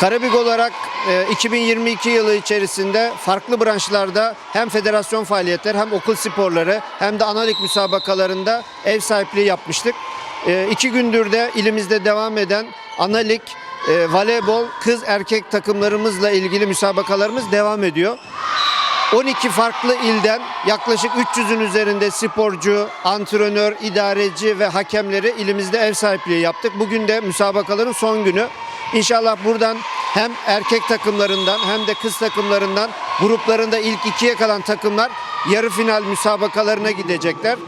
Karabük olarak e, 2022 yılı içerisinde farklı branşlarda hem federasyon faaliyetleri hem okul sporları hem de analik müsabakalarında ev sahipliği yapmıştık. E, iki gündür de ilimizde devam eden analik, e, voleybol, kız erkek takımlarımızla ilgili müsabakalarımız devam ediyor. 12 farklı ilden yaklaşık 300'ün üzerinde sporcu, antrenör, idareci ve hakemleri ilimizde ev sahipliği yaptık. Bugün de müsabakaların son günü. İnşallah buradan hem erkek takımlarından hem de kız takımlarından gruplarında ilk ikiye kalan takımlar yarı final müsabakalarına gidecekler.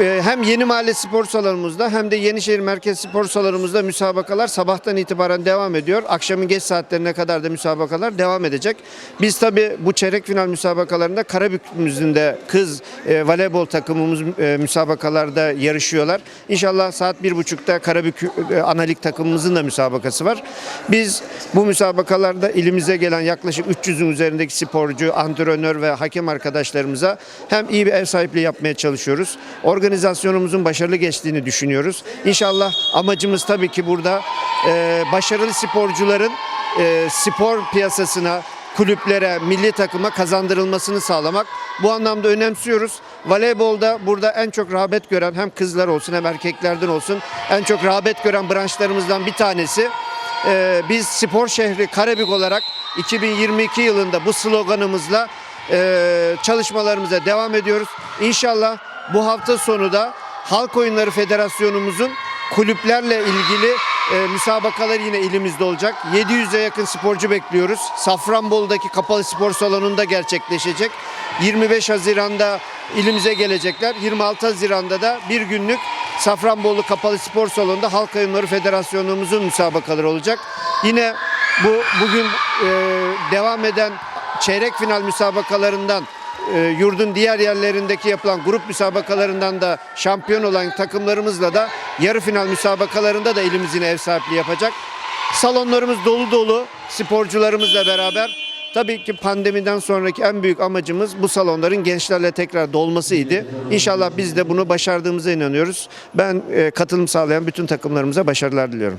Ee, hem Yeni Mahalle Spor Salonumuzda hem de Yenişehir Merkez Spor Salonumuzda müsabakalar sabahtan itibaren devam ediyor. Akşamın geç saatlerine kadar da müsabakalar devam edecek. Biz tabi bu çeyrek final müsabakalarında Karabük'ümüzün de kız e, voleybol takımımız e, müsabakalarda yarışıyorlar. İnşallah saat bir buçukta Karabük e, Analik takımımızın da müsabakası var. Biz bu müsabakalarda ilimize gelen yaklaşık 300'ün üzerindeki sporcu, antrenör ve hakem arkadaşlarımıza hem iyi bir ev sahipliği yapmaya çalışıyoruz. Organizasyonumuzun başarılı geçtiğini düşünüyoruz. İnşallah amacımız tabii ki burada e, başarılı sporcuların e, spor piyasasına, kulüplere, milli takıma kazandırılmasını sağlamak. Bu anlamda önemsiyoruz. Voleybolda burada en çok rağbet gören hem kızlar olsun hem erkeklerden olsun en çok rağbet gören branşlarımızdan bir tanesi. Ee, biz spor şehri Karabük olarak 2022 yılında bu sloganımızla e, çalışmalarımıza devam ediyoruz. İnşallah bu hafta sonu da Halk Oyunları Federasyonumuzun kulüplerle ilgili e, müsabakalar yine ilimizde olacak. 700'e yakın sporcu bekliyoruz. Safranbolu'daki kapalı spor salonunda gerçekleşecek. 25 Haziran'da ilimize gelecekler. 26 Haziran'da da bir günlük Safranbolu Kapalı Spor Salonu'nda Halk Oyunları Federasyonumuzun müsabakaları olacak. Yine bu bugün e, devam eden çeyrek final müsabakalarından e, yurdun diğer yerlerindeki yapılan grup müsabakalarından da şampiyon olan takımlarımızla da yarı final müsabakalarında da ilimizin ev sahipliği yapacak. Salonlarımız dolu dolu sporcularımızla beraber. Tabii ki pandemiden sonraki en büyük amacımız bu salonların gençlerle tekrar dolmasıydı. İnşallah biz de bunu başardığımıza inanıyoruz. Ben e, katılım sağlayan bütün takımlarımıza başarılar diliyorum.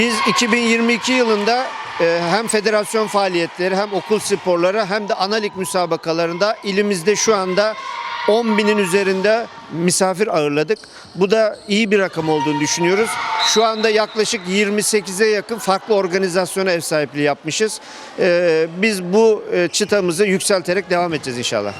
Biz 2022 yılında e, hem federasyon faaliyetleri hem okul sporları hem de analik müsabakalarında ilimizde şu anda 10 binin üzerinde misafir ağırladık. Bu da iyi bir rakam olduğunu düşünüyoruz. Şu anda yaklaşık 28'e yakın farklı organizasyona ev sahipliği yapmışız. E, Biz bu e, çıtamızı yükselterek devam edeceğiz inşallah.